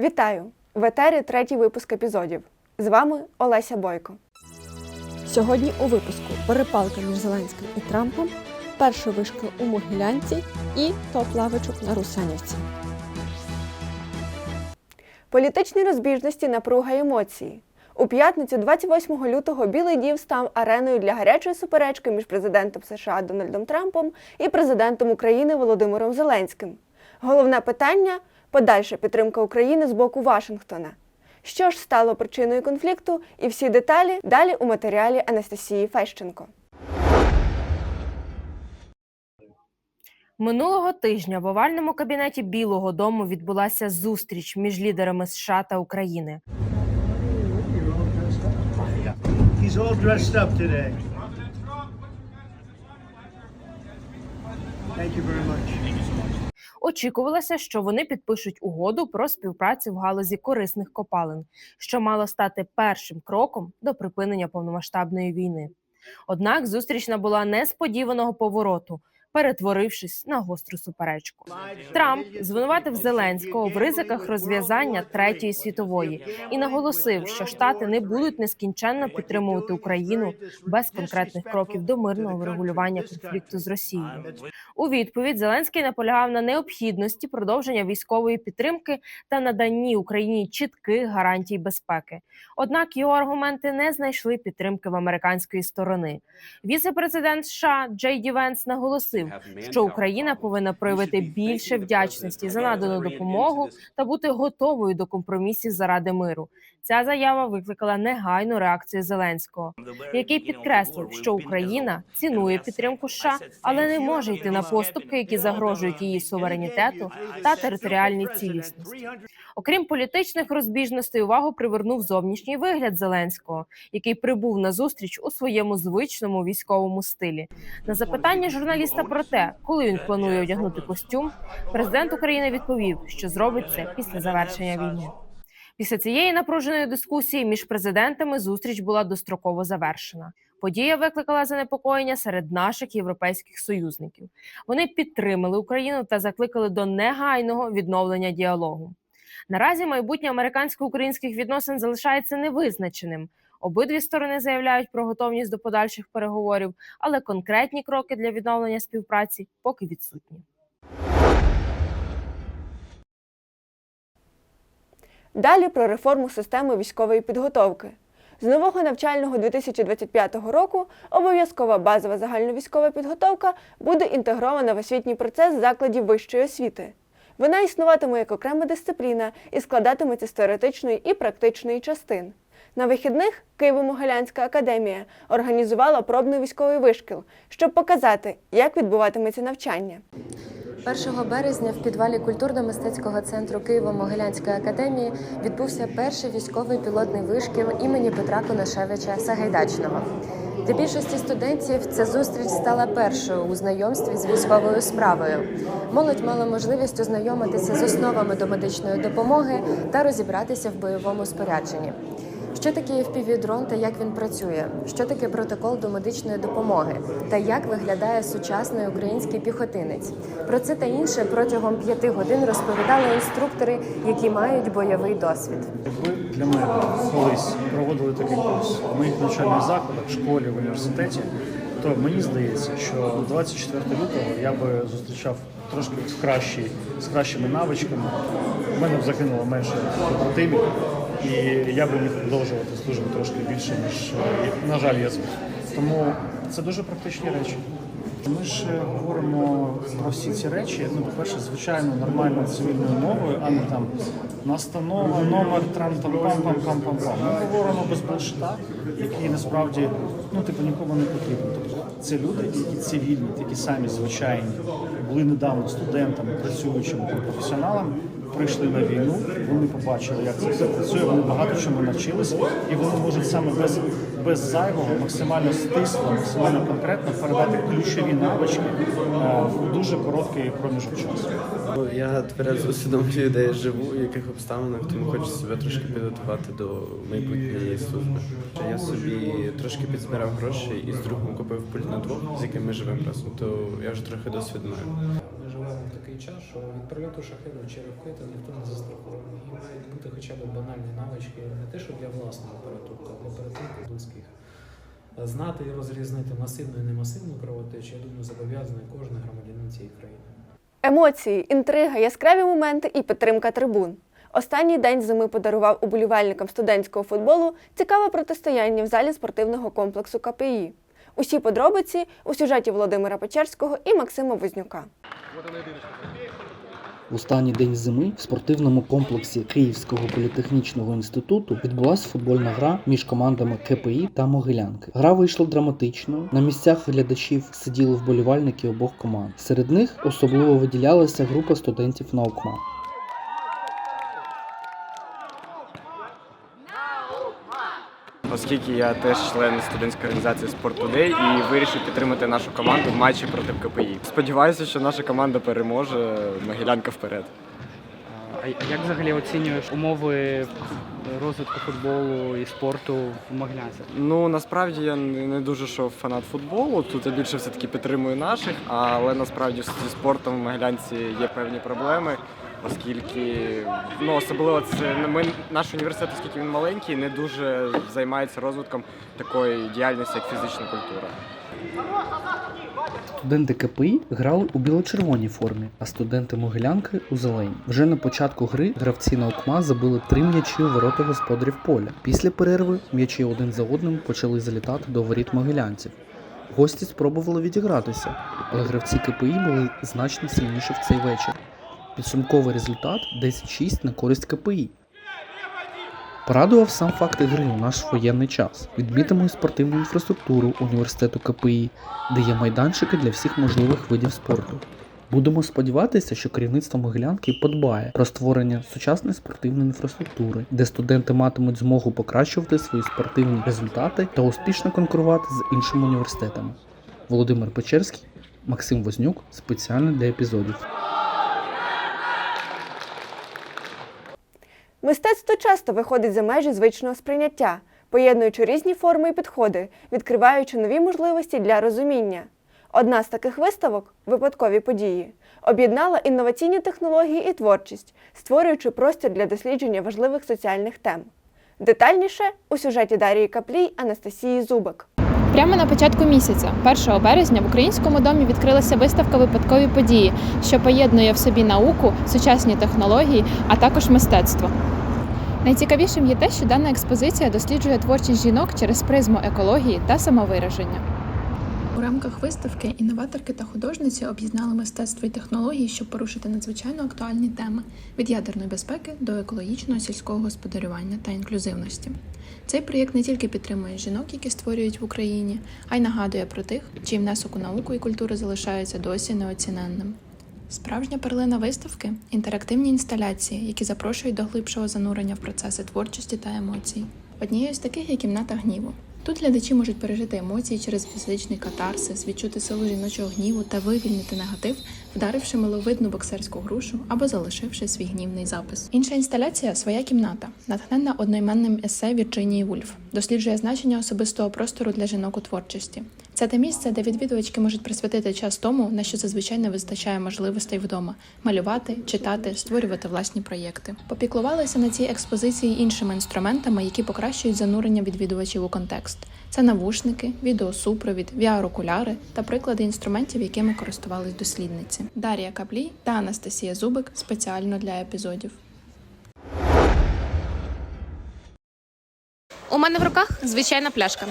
Вітаю! В етері третій випуск епізодів. З вами Олеся Бойко. Сьогодні у випуску перепалка між Зеленським і Трампом, перша вишка у Могилянці і топ-лавочок на Русанівці. Політичні розбіжності, напруга емоції. У п'ятницю, 28 лютого, Білий Дім став ареною для гарячої суперечки між президентом США Дональдом Трампом і президентом України Володимиром Зеленським. Головне питання подальша підтримка України з боку Вашингтона. Що ж стало причиною конфлікту, і всі деталі далі у матеріалі Анастасії Фещенко. Минулого тижня в овальному кабінеті Білого Дому відбулася зустріч між лідерами США та України. Thank you very much. Очікувалося, що вони підпишуть угоду про співпрацю в галузі корисних копалин, що мало стати першим кроком до припинення повномасштабної війни. Однак зустріч набула несподіваного повороту, перетворившись на гостру суперечку. Трамп звинуватив Зеленського в ризиках розв'язання третьої світової і наголосив, що Штати не будуть нескінченно підтримувати Україну без конкретних кроків до мирного врегулювання конфлікту з Росією. У відповідь Зеленський наполягав на необхідності продовження військової підтримки та наданні Україні чітких гарантій безпеки. Однак його аргументи не знайшли підтримки в американської сторони. Віце-президент США Джей Ді Венс наголосив, що Україна повинна проявити більше вдячності за надану допомогу та бути готовою до компромісів заради миру. Ця заява викликала негайну реакцію Зеленського, який підкреслив, що Україна цінує підтримку США, але не може йти на поступки, які загрожують її суверенітету та територіальній цілісності. Окрім політичних розбіжностей, увагу привернув зовнішній вигляд Зеленського, який прибув на зустріч у своєму звичному військовому стилі. На запитання журналіста про те, коли він планує одягнути костюм, президент України відповів, що зробить це після завершення війни. Після цієї напруженої дискусії між президентами зустріч була достроково завершена. Подія викликала занепокоєння серед наших європейських союзників. Вони підтримали Україну та закликали до негайного відновлення діалогу. Наразі майбутнє американсько-українських відносин залишається невизначеним. Обидві сторони заявляють про готовність до подальших переговорів, але конкретні кроки для відновлення співпраці поки відсутні. Далі про реформу системи військової підготовки. З нового навчального 2025 року обов'язкова базова загальновійськова підготовка буде інтегрована в освітній процес закладів вищої освіти. Вона існуватиме як окрема дисципліна і складатиметься з теоретичної і практичної частин. На вихідних Києво-Могилянська академія організувала пробний військовий вишкіл, щоб показати, як відбуватиметься навчання. 1 березня в підвалі культурно-мистецького центру Києво-Могилянської академії відбувся перший військовий пілотний вишкіл імені Петра Конашевича Сагайдачного. Для більшості студентів ця зустріч стала першою у знайомстві з військовою справою. Молодь мала можливість ознайомитися з основами домедичної допомоги та розібратися в бойовому спорядженні. Що таке FPV-дрон та як він працює? Що таке протокол до медичної допомоги? Та як виглядає сучасний український піхотинець? Про це та інше протягом п'яти годин розповідали інструктори, які мають бойовий досвід. Якби для мене колись проводили такий курс в моїх навчальних закладах, школі, в університеті, то мені здається, що 24 лютого я би зустрічав трошки в кращій, з кращими навичками. У мене б закинуло менше побратимів, і я би міг продовжувати службу трошки більше, ніж е, на жаль, я зміг. Тому це дуже практичні речі. Ми ж е, говоримо про всі ці речі. Ну, по-перше, звичайно, нормальною цивільною мовою, а не там настанова, номер трам там пам пам пам пам пам. Ми говоримо без булшита, який насправді ну типу нікому не потрібен. Це люди, які цивільні, такі самі звичайні, були недавно студентами, працюючими професіоналами. Прийшли на війну, вони побачили, як це все працює. Вони багато чому навчились, і вони можуть саме без, без зайвого, максимально стисло, максимально конкретно передати ключові навички е, в дуже короткий проміжок часу. Я тверезо усвідомлюю, де я живу, в яких обставинах, тому хочу себе трошки підготувати до майбутньої служби. Я собі трошки підзбирав гроші і з другом купив пульт на двох, з яким ми живемо разом, то я вже трохи досвід маю. Живемо в такий час, що від прильоту шахеду чи ракети ніхто не застрахований. І мають бути хоча б банальні навички, не те, що для власного порятунку, а для порятунку близьких. Знати і розрізнити масивну і немасивну кровотечу, я думаю, зобов'язаний кожен громадянин цієї країни. Емоції, інтрига, яскраві моменти і підтримка трибун. Останній день зими подарував уболівальникам студентського футболу цікаве протистояння в залі спортивного комплексу КПІ. Усі подробиці у сюжеті Володимира Печерського і Максима Вознюка. В останній день зими в спортивному комплексі Київського політехнічного інституту відбулася футбольна гра між командами КПІ та Могилянки. Гра вийшла драматичною. На місцях глядачів сиділи вболівальники обох команд. Серед них особливо виділялася група студентів наукма. Оскільки я теж член студентської організації «Спорт-Тудей» і вирішив підтримати нашу команду в матчі проти КПІ. Сподіваюся, що наша команда переможе. Могилянка вперед. А як взагалі оцінюєш умови розвитку футболу і спорту в Могилянці? Ну насправді я не не дуже що фанат футболу. Тут я більше все таки підтримую наших, але насправді зі спортом в Могилянці є певні проблеми. Оскільки ну особливо це ми наш університет, оскільки він маленький, не дуже займається розвитком такої діяльності, як фізична культура. Студенти КПІ грали у біло-червоній формі, а студенти Могилянки у зеленій. Вже на початку гри гравці наукма забили три м'ячі у ворота господарів поля. Після перерви м'ячі один за одним почали залітати до воріт могилянців. Гості спробували відігратися, але гравці КПІ були значно сильніші в цей вечір. Підсумковий результат 10-6 на користь КПІ. Порадував сам факт гри у наш воєнний час. Відмітимо і спортивну інфраструктуру університету КПІ, де є майданчики для всіх можливих видів спорту. Будемо сподіватися, що керівництво Могилянки подбає про створення сучасної спортивної інфраструктури, де студенти матимуть змогу покращувати свої спортивні результати та успішно конкурувати з іншими університетами. Володимир Печерський, Максим Вознюк спеціально для епізодів. Мистецтво часто виходить за межі звичного сприйняття, поєднуючи різні форми і підходи, відкриваючи нові можливості для розуміння. Одна з таких виставок випадкові події об'єднала інноваційні технології і творчість, створюючи простір для дослідження важливих соціальних тем. Детальніше у сюжеті Дарії Каплій Анастасії Зубик. Прямо на початку місяця, 1 березня, в українському домі відкрилася виставка Випадкові події, що поєднує в собі науку, сучасні технології, а також мистецтво. Найцікавішим є те, що дана експозиція досліджує творчість жінок через призму екології та самовираження. У рамках виставки інноваторки та художниці об'єднали мистецтво і технології, щоб порушити надзвичайно актуальні теми від ядерної безпеки до екологічного сільського господарювання та інклюзивності. Цей проєкт не тільки підтримує жінок, які створюють в Україні, а й нагадує про тих, чий внесок у науку і культуру залишається досі неоціненним. Справжня перлина виставки інтерактивні інсталяції, які запрошують до глибшого занурення в процеси творчості та емоцій. Однією з таких є кімната гніву. Тут глядачі можуть пережити емоції через фізичний катарсис, відчути силу жіночого гніву та вивільнити негатив, вдаривши миловидну боксерську грушу або залишивши свій гнівний запис. Інша інсталяція своя кімната, натхненна одноіменним есе Вірджинії Вульф, досліджує значення особистого простору для жінок у творчості. Це те місце, де відвідувачки можуть присвятити час тому, на що зазвичай не вистачає можливостей вдома малювати, читати, створювати власні проєкти. Попіклувалися на цій експозиції іншими інструментами, які покращують занурення відвідувачів у контекст. Це навушники, відеосупровід, VR-окуляри та приклади інструментів, якими користувались дослідниці. Дар'я Каплій та Анастасія Зубик спеціально для епізодів. У мене в руках звичайна пляшка.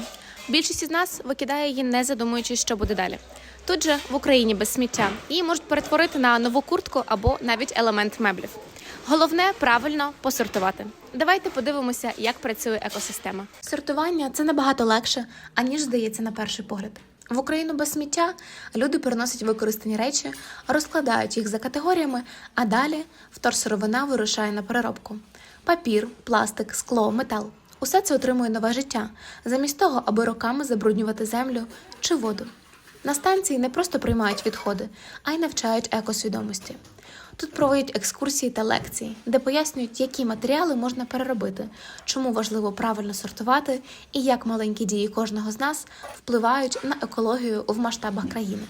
Більшість із нас викидає її, не задумуючись, що буде далі. Тут же в Україні без сміття її можуть перетворити на нову куртку або навіть елемент меблів. Головне правильно посортувати. Давайте подивимося, як працює екосистема. Сортування це набагато легше, аніж здається на перший погляд. В Україну без сміття люди переносять використані речі, розкладають їх за категоріями, а далі вторсировина вирушає на переробку: папір, пластик, скло, метал. Усе це отримує нове життя, замість того, аби роками забруднювати землю чи воду. На станції не просто приймають відходи, а й навчають екосвідомості. Тут проводять екскурсії та лекції, де пояснюють, які матеріали можна переробити, чому важливо правильно сортувати і як маленькі дії кожного з нас впливають на екологію в масштабах країни.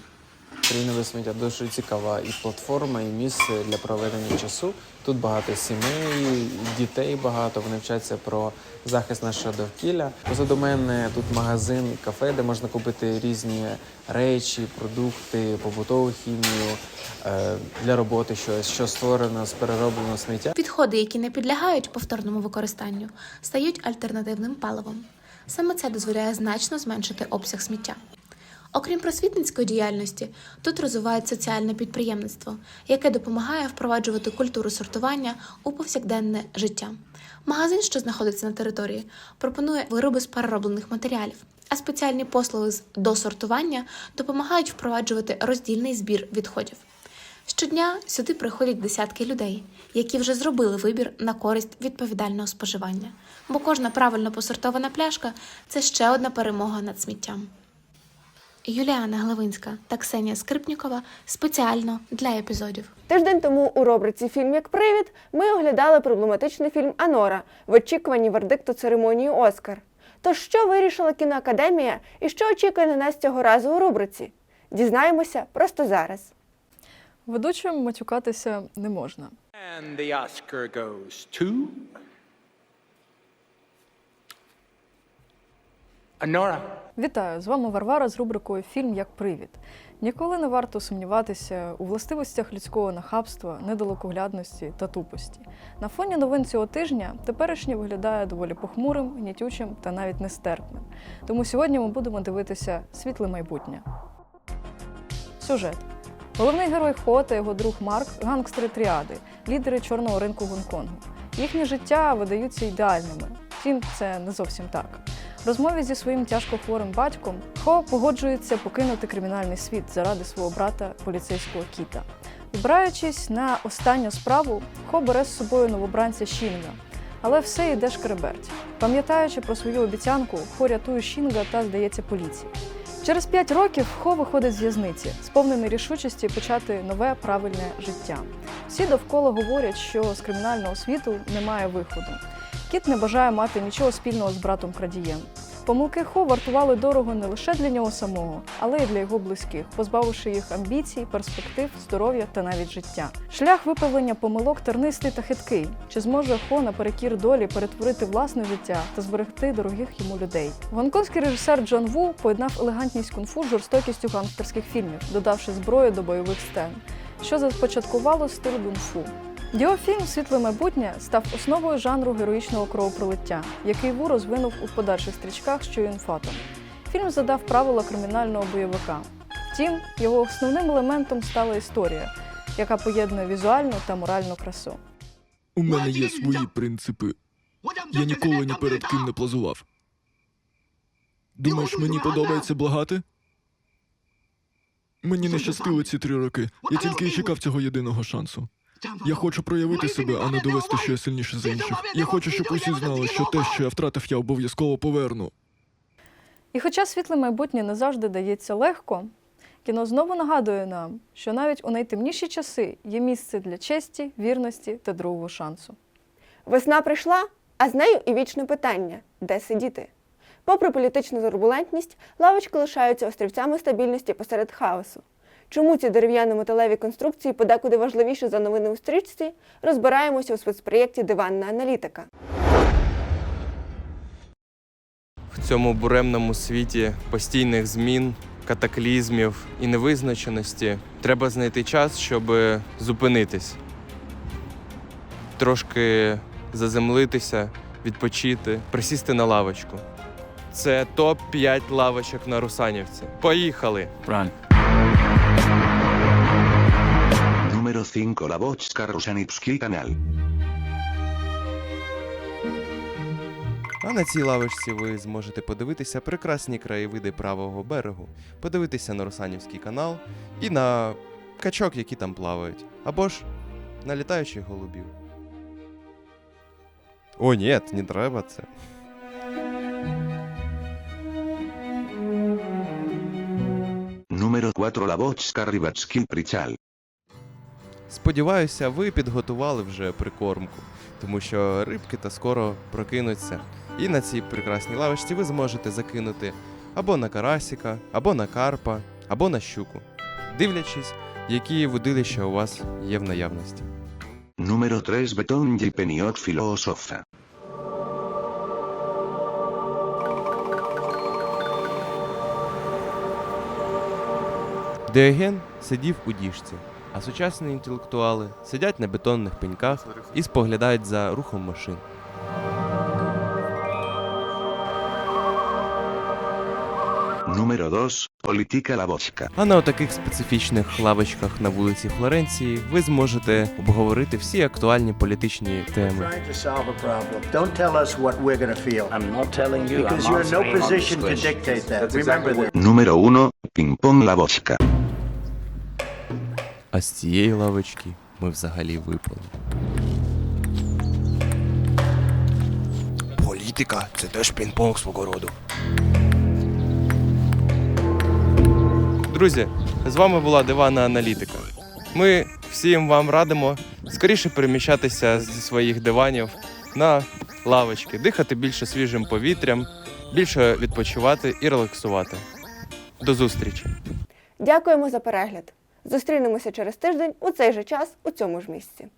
Країни без сміття дуже цікава і платформа, і місце для проведення часу. Тут багато сімей, дітей багато. Вони вчаться про захист нашого довкілля. Позаду мене тут магазин, кафе, де можна купити різні речі, продукти, побутову хімію е, для роботи, щось, що створено з переробленого сміття. Відходи, які не підлягають повторному використанню, стають альтернативним паливом. Саме це дозволяє значно зменшити обсяг сміття. Окрім просвітницької діяльності, тут розвивають соціальне підприємництво, яке допомагає впроваджувати культуру сортування у повсякденне життя. Магазин, що знаходиться на території, пропонує вироби з перероблених матеріалів, а спеціальні послуги з досортування допомагають впроваджувати роздільний збір відходів. Щодня сюди приходять десятки людей, які вже зробили вибір на користь відповідального споживання, бо кожна правильно посортована пляшка це ще одна перемога над сміттям. Юліана Главинська та Ксенія Скрипнікова спеціально для епізодів. Тиждень тому у рубриці Фільм як привід ми оглядали проблематичний фільм Анора в очікуванні вердикту церемонії Оскар. Тож що вирішила кіноакадемія і що очікує на нас цього разу у рубриці? Дізнаємося просто зараз. Ведучим матюкатися не можна. And the Oscar goes to. Honora. Вітаю! З вами Варвара з рубрикою Фільм як привід. Ніколи не варто сумніватися у властивостях людського нахабства, недалекоглядності та тупості. На фоні новин цього тижня теперішнє виглядає доволі похмурим, гнітючим та навіть нестерпним. Тому сьогодні ми будемо дивитися світле майбутнє. Сюжет. Головний герой Хо та його друг Марк гангстери тріади, лідери чорного ринку Гонконгу. Їхні життя видаються ідеальними. Втім, це не зовсім так. Розмові зі своїм тяжко хворим батьком Хо погоджується покинути кримінальний світ заради свого брата поліцейського кіта. Вибираючись на останню справу, Хо бере з собою новобранця Шінга. Але все йде шкереберть. Пам'ятаючи про свою обіцянку, Хо рятує Шінга та здається поліції. Через п'ять років Хо виходить з в'язниці, сповнений рішучості почати нове правильне життя. Всі довкола говорять, що з кримінального світу немає виходу. Кіт не бажає мати нічого спільного з братом крадієм. Помилки Хо вартували дорого не лише для нього самого, але й для його близьких, позбавивши їх амбіцій, перспектив, здоров'я та навіть життя. Шлях виправлення помилок тернистий та хиткий. Чи зможе Хо наперекір долі перетворити власне життя та зберегти дорогих йому людей? Гонконгський режисер Джон Ву поєднав елегантність кунг-фу з жорстокістю гангстерських фільмів, додавши зброю до бойових сцен, що започаткувало стиль кунг-фу. Його фільм Світле майбутнє став основою жанру героїчного кровопролиття, який Ву розвинув у подальших стрічках з Чоюн Фільм задав правила кримінального бойовика. Втім, його основним елементом стала історія, яка поєднує візуальну та моральну красу. У мене є свої принципи. Я ніколи ні перед ким не плазував. Думаєш, мені подобається благати? Мені не щастило ці три роки. Я тільки й чекав цього єдиного шансу. Я хочу проявити себе, а не довести, що я сильніше за інших. Я хочу, щоб усі знали, що те, що я втратив, я обов'язково поверну. І хоча світле майбутнє не завжди дається легко, кіно знову нагадує нам, що навіть у найтемніші часи є місце для честі, вірності та другого шансу. Весна прийшла, а з нею і вічне питання де сидіти. Попри політичну турбулентність, лавочки лишаються острівцями стабільності посеред хаосу. Чому ці дерев'яно металеві конструкції подекуди важливіші за новини у стрічці, розбираємося у спецпроєкті Диванна аналітика. В цьому буремному світі постійних змін, катаклізмів і невизначеності треба знайти час, щоб зупинитись, трошки заземлитися, відпочити, присісти на лавочку. Це топ-5 лавочок на Русанівці. Поїхали! Run. 5 La Bochka Rusanivsky Canal. А на цій лавочці ви зможете подивитися прекрасні краєвиди правого берегу, подивитися на Русанівський канал і на качок, які там плавають, або ж на літаючих голубів. О, ні, не треба це. Número 4 La Bochka Rivatsky Prichal. Сподіваюся, ви підготували вже прикормку, тому що рибки та скоро прокинуться. І на цій прекрасній лавочці ви зможете закинути або на карасіка, або на карпа, або на щуку. дивлячись, які водилища у вас є в наявності. Número 3 Beton Jipeniot Filosofa. Диоген сидів у діжці, а сучасні інтелектуали сидять на бетонних пеньках і споглядають за рухом машин. Número 2 Politica la Bosca. А на отаких специфічних лавочках на вулиці Флоренції ви зможете обговорити всі актуальні політичні теми. Número 1 Ping Pong la Bosca. А з цієї лавочки ми взагалі випали. Політика це теж пінг-понг свого роду. Друзі, з вами була Дивана Аналітика. Ми всім вам радимо скоріше переміщатися зі своїх диванів на лавочки, дихати більше свіжим повітрям, більше відпочивати і релаксувати. До зустрічі! Дякуємо за перегляд. Зустрінемося через тиждень у цей же час у цьому ж місці.